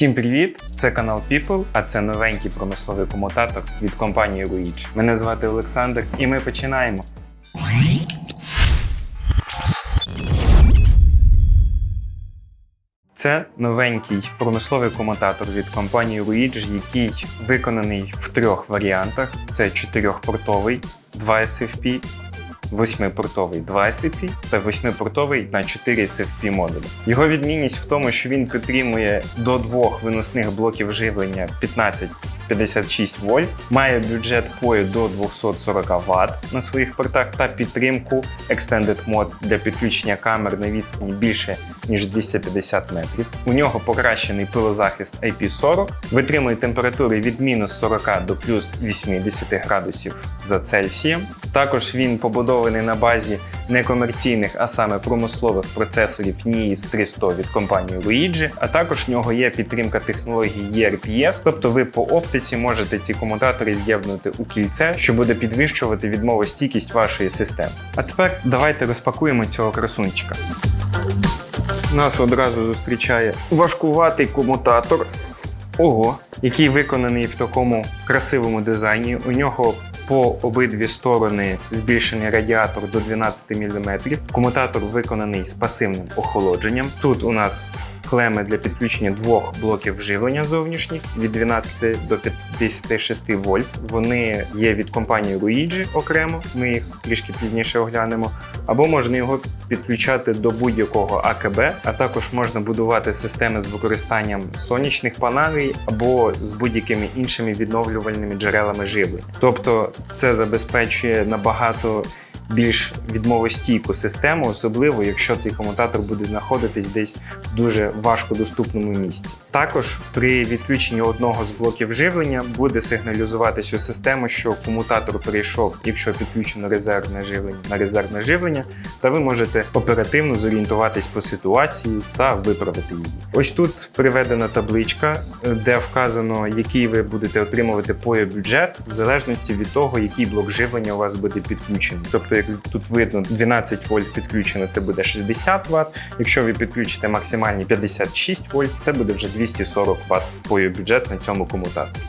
Всім привіт! Це канал People, а це новенький промисловий комутатор від компанії Ruich. Мене звати Олександр, і ми починаємо. Це новенький промисловий комутатор від компанії Ruich, який виконаний в трьох варіантах: це 4-портовий 2 SFP, 8-портовий 2 SFP та 8-портовий на 4 SFP модулі. Його відмінність в тому, що він підтримує до двох виносних блоків живлення 1556 вольт, має бюджет пою до 240 Вт на своїх портах та підтримку Extended Mode для підключення камер на відстані більше ніж 250 метрів. У нього покращений пилозахист IP40, витримує температури від мінус 40 до плюс 80 градусів за Цельсієм. Також він побудований на базі некомерційних, а саме промислових процесорів NIS 300 від компанії Luigi, а також в нього є підтримка технології ERPS, тобто ви по оптиці можете ці комутатори з'єднувати у кільце, що буде підвищувати відмовостійкість вашої системи. А тепер давайте розпакуємо цього красунчика. Нас одразу зустрічає важкуватий комутатор. Ого, який виконаний в такому красивому дизайні. У нього по обидві сторони збільшений радіатор до 12 мм. Комутатор виконаний з пасивним охолодженням. Тут у нас клеми для підключення двох блоків живлення зовнішніх від 12 до 56 вольт. Вони є від компанії Ruigi окремо. Ми їх трішки пізніше оглянемо. Або можна його підключати до будь-якого АКБ, а також можна будувати системи з використанням сонячних панелей або з будь-якими іншими відновлювальними джерелами живлення. Тобто це забезпечує набагато більш відмовостійку систему, особливо якщо цей комутатор буде знаходитись десь в дуже важкодоступному місці. Також при відключенні одного з блоків живлення буде сигналізуватись у систему, що комутатор перейшов, якщо підключено резервне живлення на резервне живлення, та ви можете оперативно зорієнтуватись по ситуації та виправити її. Ось тут приведена табличка, де вказано, який ви будете отримувати POE бюджет в залежності від того, який блок живлення у вас буде підключений. Тобто, як тут видно, 12 вольт підключено, це буде 60 Вт. Якщо ви підключите максимальні 56 вольт, це буде вже 240 Вт POE бюджет на цьому комутаторі.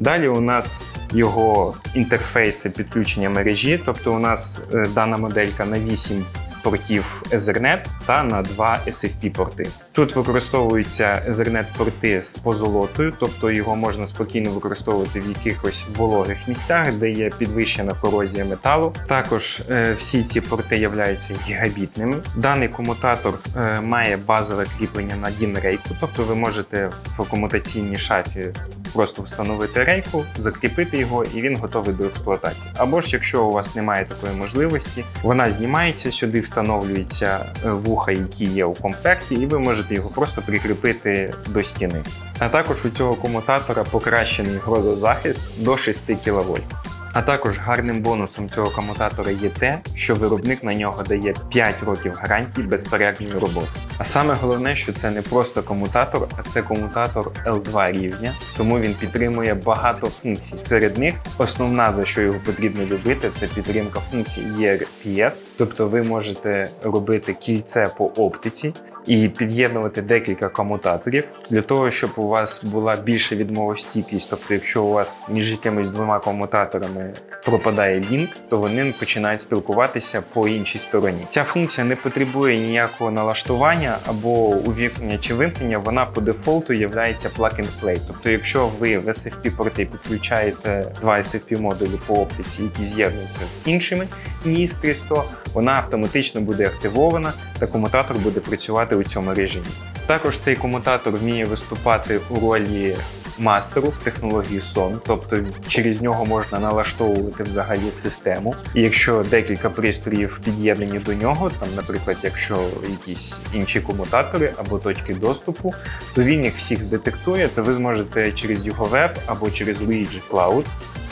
Далі у нас його інтерфейси підключення мережі, тобто у нас е, дана моделька на 8 портів Ethernet та на 2 SFP порти. Тут використовуються Ethernet порти з позолотою, тобто його можна спокійно використовувати в якихось вологих місцях, де є підвищена корозія металу. Також е, всі ці порти являються гігабітними. Даний комутатор е, має базове кріплення на DIN рейку, тобто ви можете в комутаційній шафі просто встановити рейку, закріпити його, і він готовий до експлуатації. Або ж, якщо у вас немає такої можливості, вона знімається сюди, встановлюється е, вуха, які є у комплекті, і ви можете його просто прикріпити до стіни. А також у цього комутатора покращений грозозахист до 6 кВт. А також гарним бонусом цього комутатора є те, що виробник на нього дає 5 років гарантії безперервної роботи. А саме головне, що це не просто комутатор, а це комутатор L2 рівня, тому він підтримує багато функцій. Серед них основна, за що його потрібно любити, це підтримка функцій ERPS, тобто ви можете робити кільце по оптиці. І під'єднувати декілька комутаторів для того, щоб у вас була більша відмовостійкість. Тобто, якщо у вас між якимись двома комутаторами пропадає лінк, то вони починають спілкуватися по іншій стороні. Ця функція не потребує ніякого налаштування або увімкнення чи вимкнення. Вона по дефолту є plug-and-play. Тобто, якщо ви в SFP порти підключаєте два SFP модулі по оптиці, які з'єднуються з іншими NIS 300, вона автоматично буде активована та комутатор буде працювати у цьому режимі. Також цей комутатор вміє виступати у ролі мастеру в технології сон, тобто через нього можна налаштовувати взагалі систему. І якщо декілька пристроїв під'єднані до нього, там, наприклад, якщо якісь інші комутатори або точки доступу, то він їх всіх здетектує, то ви зможете через його веб або через Luigi Cloud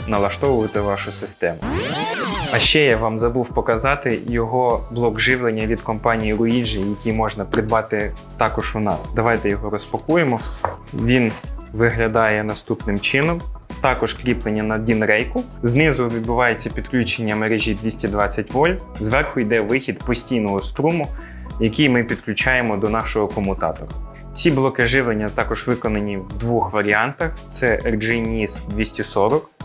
налаштовувати вашу систему. А ще я вам забув показати його блок живлення від компанії Luigi, який можна придбати також у нас. Давайте його розпакуємо. Він виглядає наступним чином. Також кріплення на DIN-рейку. Знизу відбувається підключення мережі 220 вольт. Зверху йде вихід постійного струму, який ми підключаємо до нашого комутатора. Ці блоки живлення також виконані в двох варіантах: це RGNIS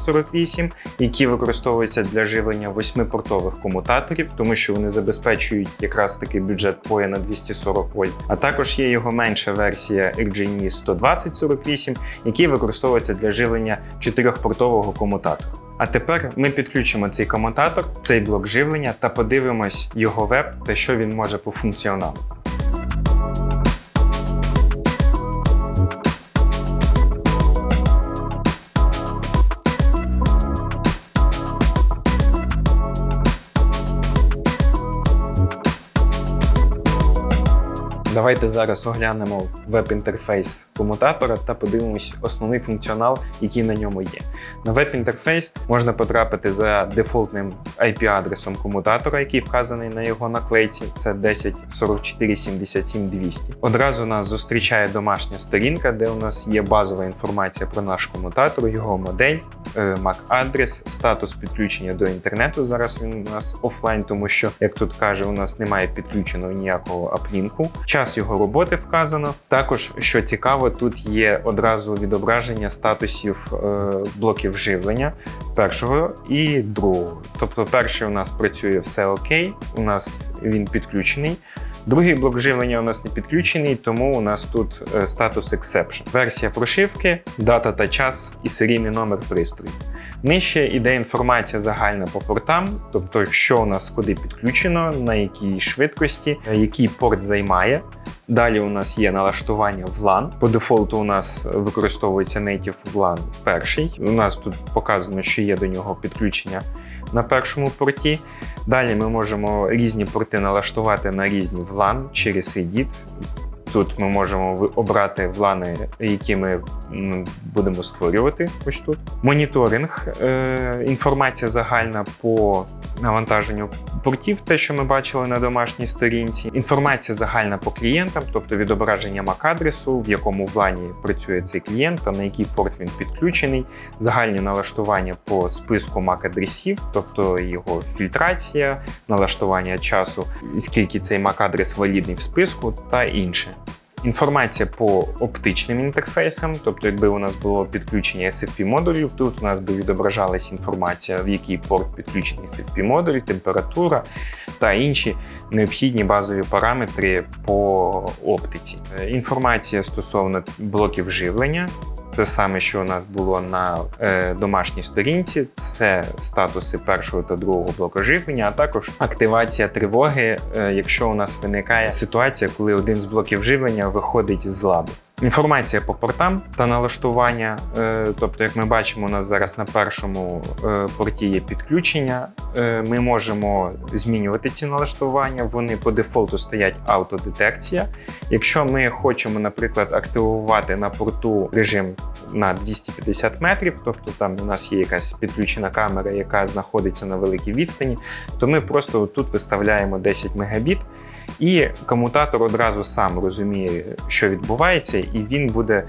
240-48, які використовуються для живлення восьмипортових комутаторів, тому що вони забезпечують якраз таки бюджет POE на 240 вольт. А також є його менша версія RGNIS 120-48, який використовується для живлення чотирьохпортового комутатора. А тепер ми підключимо цей комутатор, цей блок живлення та подивимось його веб та що він може по функціоналу. Давайте зараз оглянемо веб-інтерфейс комутатора та подивимось основний функціонал, який на ньому є. На веб-інтерфейс можна потрапити за дефолтним IP-адресом комутатора, який вказаний на його наклейці. Це 10.44.77.200. Одразу нас зустрічає домашня сторінка, де у нас є базова інформація про наш комутатор, його модель, MAC-адрес, статус підключення до інтернету. Зараз він у нас офлайн, тому що, як тут каже, у нас немає підключеного ніякого аплінку. Час його роботи вказано. Також, що цікаво, тут є одразу відображення статусів е, блоків живлення першого і другого. Тобто, перший у нас працює все окей, у нас він підключений. Другий блок живлення у нас не підключений, тому у нас тут е, статус exception. Версія прошивки, дата та час і серійний номер пристрою. Нижче іде інформація загальна по портам, тобто що у нас куди підключено, на якій швидкості, е, який порт займає. Далі у нас є налаштування в LAN. По дефолту у нас використовується Native LAN перший. У нас тут показано, що є до нього підключення на першому порті. Далі ми можемо різні порти налаштувати на різні WLAN через Edit. Тут ми можемо обрати влани, які ми будемо створювати. Ось тут. Моніторинг, е, інформація загальна по навантаженню портів, те, що ми бачили на домашній сторінці. Інформація загальна по клієнтам, тобто відображення MAC-адресу, в якому влані працює цей клієнт, та на який порт він підключений, загальні налаштування по списку MAC-адресів, тобто його фільтрація, налаштування часу, скільки цей MAC-адрес валідний в списку та інше. Інформація по оптичним інтерфейсам, тобто, якби у нас було підключення SFP модулів, тут у нас би відображалась інформація, в який порт підключений SFP модуль, температура та інші необхідні базові параметри по оптиці. Е, Інформація стосовно блоків живлення. Те саме, що у нас було на е, домашній сторінці, це статуси першого та другого блоку живлення, а також активація тривоги, е, якщо у нас виникає ситуація, коли один з блоків живлення виходить з ладу. Інформація по портам та налаштування. е, Тобто, як ми бачимо, у нас зараз на першому е, порті є підключення. Е, Ми можемо змінювати ці налаштування. Вони по дефолту стоять автодетекція. Якщо ми хочемо, наприклад, активувати на порту режим на 250 метрів, тобто там у нас є якась підключена камера, яка знаходиться на великій відстані, то ми просто тут виставляємо 10 мегабіт. І комутатор одразу сам розуміє, що відбувається, і він буде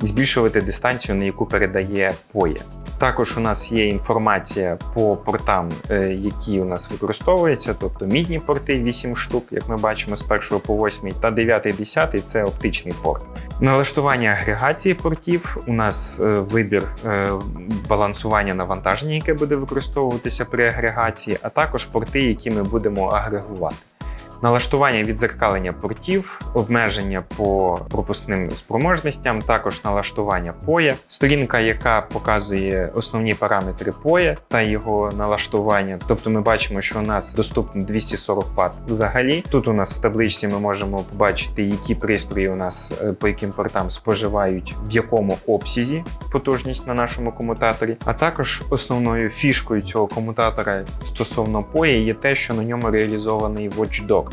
збільшувати дистанцію, на яку передає поє. Також у нас є інформація по портам, е, які у нас використовуються, тобто мідні порти 8 штук, як ми бачимо з 1 по 8, та 9 10 це оптичний порт. Налаштування агрегації портів. У нас е, вибір е, балансування навантаження, яке буде використовуватися при агрегації, а також порти, які ми будемо агрегувати. Налаштування відзеркалення портів, обмеження по пропускним спроможностям, також налаштування POE, сторінка, яка показує основні параметри POE та його налаштування. Тобто ми бачимо, що у нас доступно 240 Вт взагалі. Тут у нас в табличці ми можемо побачити, які пристрої у нас е, по яким портам споживають в якому обсязі потужність на нашому комутаторі. А також основною фішкою цього комутатора стосовно POE є те, що на ньому реалізований Watchdog.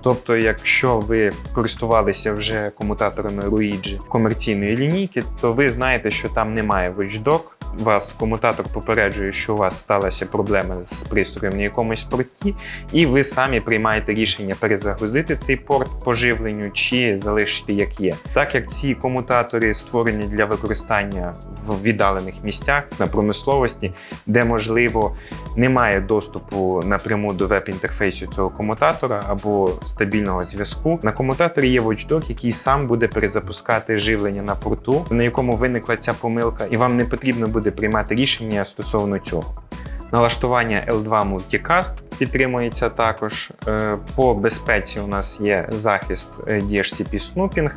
Тобто, якщо ви користувалися вже комутаторами Luigi комерційної лінійки, то ви знаєте, що там немає Watchdog, вас комутатор попереджує, що у вас сталася проблема з пристроєм на якомусь порті, і ви самі приймаєте рішення перезагрузити цей порт по живленню чи залишити як є. Так як ці комутатори створені для використання в віддалених місцях на промисловості, де можливо немає доступу напряму до веб-інтерфейсу цього комутатора або стабільного зв'язку. На комутаторі є Watchdog, який сам буде перезапускати живлення на порту, на якому виникла ця помилка, і вам не потрібно буде приймати рішення стосовно цього. Налаштування L2 Multicast підтримується також. Е, По безпеці у нас є захист е, DHCP Snooping,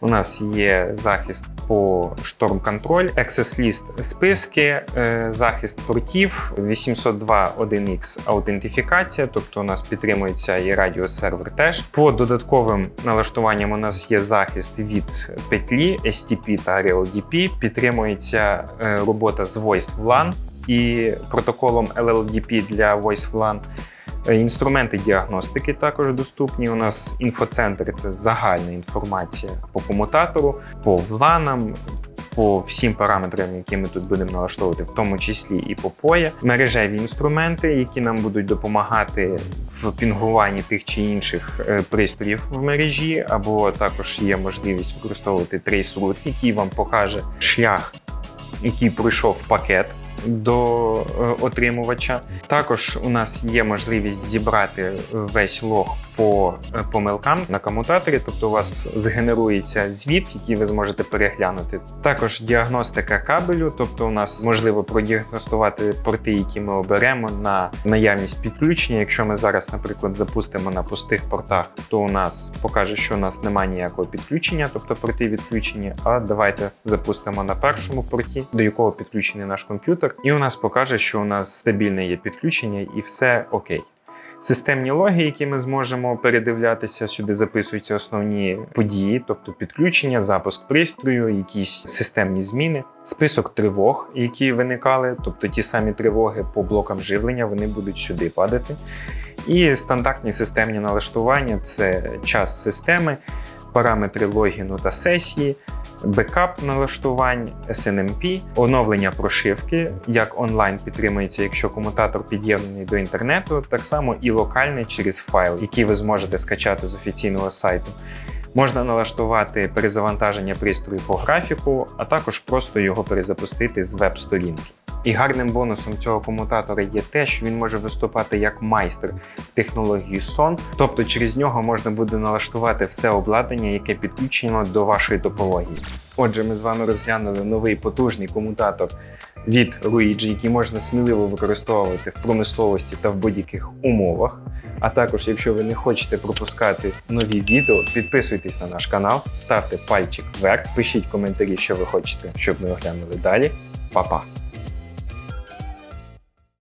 у нас є захист по Control, Access List списки, е, захист портів, 802.1x аутентифікація, тобто у нас підтримується і радіосервер теж. По додатковим налаштуванням у нас є захист від петлі STP та RLDP, підтримується робота з Voice WLAN і протоколом LLDP для Voice WLAN. Е, Інструменти діагностики також доступні. У нас інфоцентр це загальна інформація по комутатору, по вланам, по всім параметрам, які ми тут будемо налаштовувати, в тому числі і по POE. мережеві інструменти, які нам будуть допомагати в пінгуванні тих чи інших е, пристроїв в мережі, або також є можливість використовувати трейс-рут, який вам покаже шлях, який пройшов пакет до е, отримувача. Також у нас є можливість зібрати весь лог по е, помилкам на комутаторі, тобто у вас згенерується звіт, який ви зможете переглянути. Також діагностика кабелю, тобто у нас можливо продіагностувати порти, які ми оберемо на наявність підключення. Якщо ми зараз, наприклад, запустимо на пустих портах, то у нас покаже, що у нас немає ніякого підключення, тобто порти відключені. А давайте запустимо на першому порті, до якого підключений наш комп'ютер, і у нас покаже, що у нас стабільне є підключення і все окей. Системні логи, які ми зможемо передивлятися, сюди записуються основні події, тобто підключення, запуск пристрою, якісь системні зміни, список тривог, які виникали, тобто ті самі тривоги по блокам живлення, вони будуть сюди падати. І стандартні системні налаштування це час системи, параметри логіну та сесії. Бекап налаштувань, SNMP, оновлення прошивки, як онлайн підтримується, якщо комутатор під'єднаний до інтернету, так само і локальний через файл, який ви зможете скачати з офіційного сайту. Можна налаштувати перезавантаження пристрою по графіку, а також просто його перезапустити з веб-сторінки. І гарним бонусом цього комутатора є те, що він може виступати як майстер в технології SON, тобто через нього можна буде налаштувати все обладнання, яке підключено до вашої топології. Отже, ми з вами розглянули новий потужний комутатор від Руїджі, які можна сміливо використовувати в промисловості та в будь-яких умовах. А також, якщо ви не хочете пропускати нові відео, підписуйтесь на наш канал, ставте пальчик вверх, пишіть коментарі, що ви хочете, щоб ми оглянули далі. Па-па!